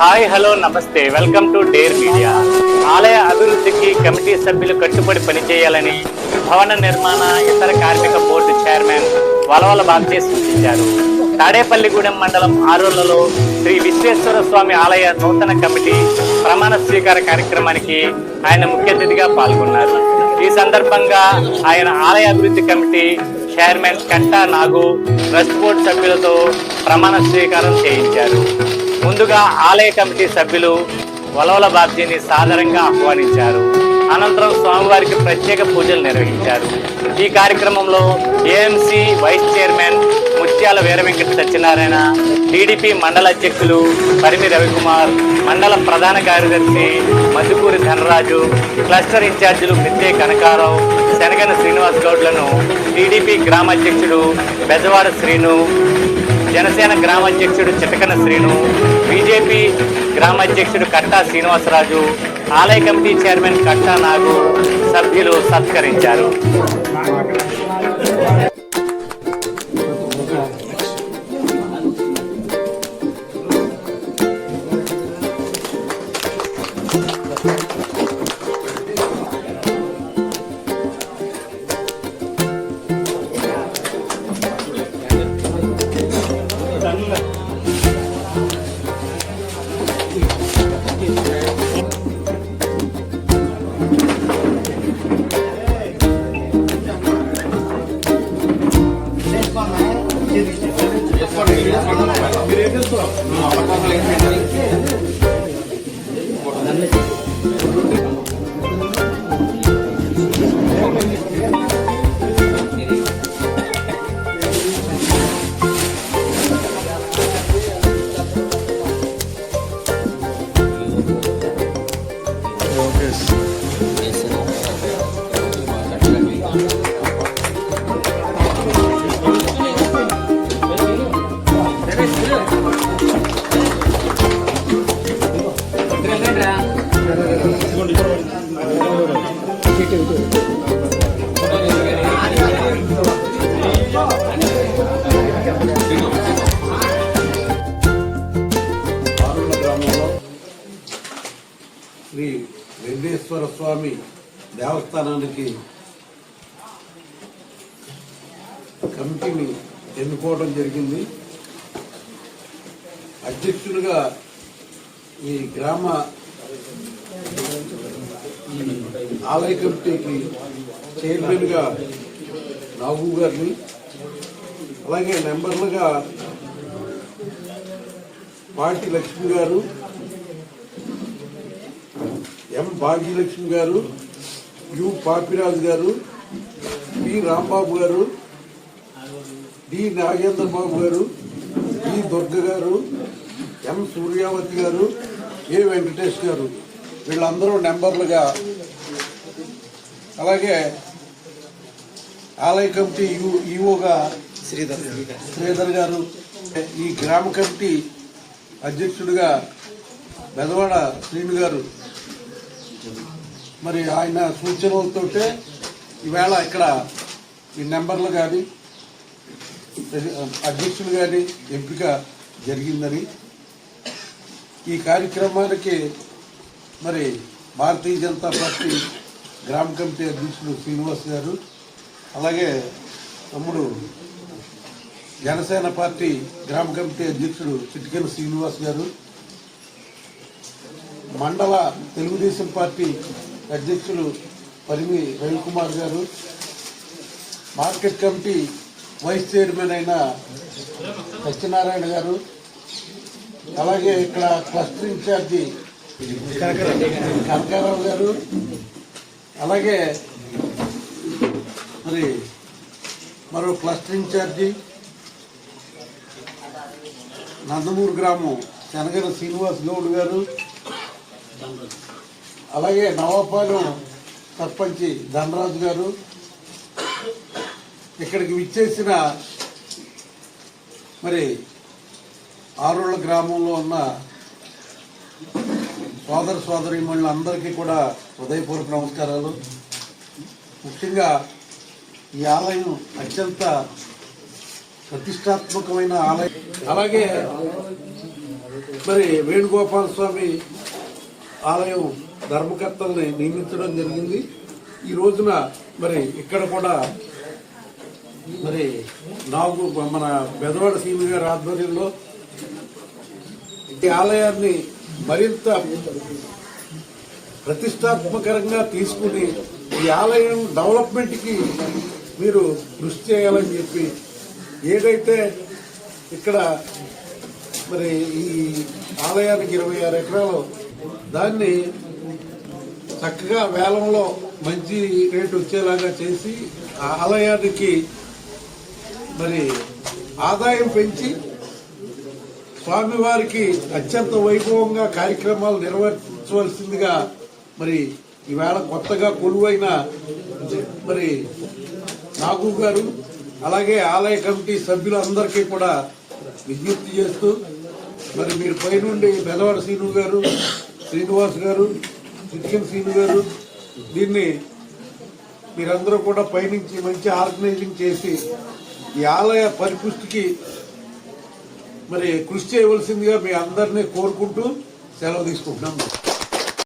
Hi hello నమస్తే. Welcome to dare media. ఆలయ అభివృద్ధికి కమిటీ సభ్యులు కట్టుబడి పనిచేయాలని భవన నిర్మాణ ఇతర కార్మిక బోర్డు చైర్మన్ వలవల బాబ్జే సూచించారు. తాడేపల్లిగూడెం మండలం ఆరోళ్ళలో శ్రీ విశ్వేశ్వర స్వామి ఆలయ నూతన కమిటీ ప్రమాణ స్వీకార కార్యక్రమానికి ఆయన ముఖ్య అతిథిగా పాల్గొన్నారు. ఈ సందర్భంగా ఆయన ఆలయ అభివృద్ధి committee chairman Katta Nagu trust board సభ్యులతో ప్రమాణ స్వీకారం చేయించారు. ముందుగా ఆలయ కమిటీ సభ్యులు వలవల బాబ్జీని సాదరంగా ఆహ్వానించారు. అనంతరం స్వామివారికి ప్రత్యేక పూజలు నిర్వహించారు. ఈ కార్యక్రమంలో ఏఎంసీ వైస్ చైర్మన్ ముత్యాల వీర వెంకట సత్యనారాయణ టీడీపీ మండల అధ్యక్షులు పరిమి రవికుమార్ మండల ప్రధాన కార్యదర్శి మధుకూరి ధనరాజు క్లస్టర్ ఇన్ఛార్జీలు మిత్తే కనకారావు శనగన శ్రీనివాస్ గౌడ్లను టీడీపీ గ్రామ అధ్యక్షుడు బెజవాడ శ్రీను జనసేన గ్రామ అధ్యక్షుడు చిటకన శ్రీను బీజేపీ గ్రామ అధ్యక్షుడు కట్టా శ్రీనివాసరాజు ఆలయ కమిటీ చైర్మన్ కట్టా నాగు సభ్యులు సత్కరించారు. వెంకటేశ్వర స్వామి దేవస్థానానికి కమిటీని ఎన్నుకోవడం జరిగింది. అధ్యక్షుడిగా ఈ గ్రామ ఆలయ కమిటీకి చైర్మన్గా నాగు గారిని అలాగే మెంబర్లుగా పాటి లక్ష్మి గారు ఎం భాగ్యలక్ష్మి గారు యు పాపిరాజు గారు పి రాంబాబు గారు డి నాగేంద్ర బాబు గారు డి దుర్గ గారు ఎం సూర్యావతి గారు ఏ వెంకటేష్ గారు. వీళ్ళందరూ నెంబర్లుగా అలాగే ఆలయ కమిటీ యు ఈఓగా శ్రీధర్ శ్రీధర్ గారు ఈ గ్రామ కమిటీ అధ్యక్షుడిగా బెదవాడ శ్రీను గారు మరి ఆయన సూచనలతోటే ఈవేళ ఇక్కడ ఈ నెంబర్లు కానీ అధ్యక్షులు కానీ ఎంపిక జరిగిందని ఈ కార్యక్రమానికి మరి భారతీయ జనతా పార్టీ గ్రామ కమిటీ అధ్యక్షుడు శ్రీనివాస్ గారు అలాగే తమ్ముడు జనసేన పార్టీ గ్రామ కమిటీ అధ్యక్షుడు చిటికెన శ్రీనివాస్ గారు మండల తెలుగుదేశం పార్టీ అధ్యక్షులు పరిమి రవికుమార్ గారు మార్కెట్ కమిటీ వైస్ చైర్మన్ అయిన సత్యనారాయణ గారు అలాగే ఇక్కడ క్లస్టర్ ఇన్ఛార్జి కనకారావు గారు అలాగే మరి మరో క్లస్టర్ ఇన్ఛార్జి నందమూరు గ్రామం శనగన శ్రీనివాస్ గౌడ్ గారు అలాగే నవాపాలెం సర్పంచి ధనరాజు గారు ఇక్కడికి విచ్చేసిన మరి ఆరుళ్ళ గ్రామంలో ఉన్న సోదర సోదరీమణులందరికీ కూడా హృదయపూర్వక నమస్కారాలు. ముఖ్యంగా ఈ ఆలయం అత్యంత ప్రతిష్టాత్మకమైన ఆలయం. అలాగే మరి వేణుగోపాల స్వామి ఆలయం ధర్మకర్తల్ని నియమించడం జరిగింది. ఈ రోజున మరి ఇక్కడ కూడా మరి నాకు మన బెదవాడ సీమి గారి ఆధ్వర్యంలో ఈ ఆలయాన్ని మరింత ప్రతిష్టాత్మకరంగా తీసుకుని ఈ ఆలయం డెవలప్మెంట్కి మీరు కృషి చేయాలని చెప్పి ఏదైతే ఇక్కడ మరి ఈ ఆలయానికి ఇరవై ఆరు ఎకరాలు దాన్ని చక్కగా వేలంలో మంచి రేటు వచ్చేలాగా చేసి ఆ ఆలయానికి మరి ఆదాయం పెంచి స్వామివారికి అత్యంత వైభవంగా కార్యక్రమాలు నిర్వహించవలసిందిగా మరి ఈవేళ కొత్తగా కొలువైన మరి నాగు గారు అలాగే ఆలయ కమిటీ సభ్యులందరికీ కూడా విజ్ఞప్తి చేస్తూ మరి మీరు పైనుండి బెదవాడ శ్రీను గారు శ్రీనివాస్ గారు చిటికెన్ సీను గారు దీన్ని మీరందరూ కూడా పైనుంచి మంచి ఆర్గనైజింగ్ చేసి ఈ ఆలయ పరిపుష్టికి మరి కృషి చేయవలసిందిగా మీ అందరినీ కోరుకుంటూ సెలవు తీసుకుంటున్నాం.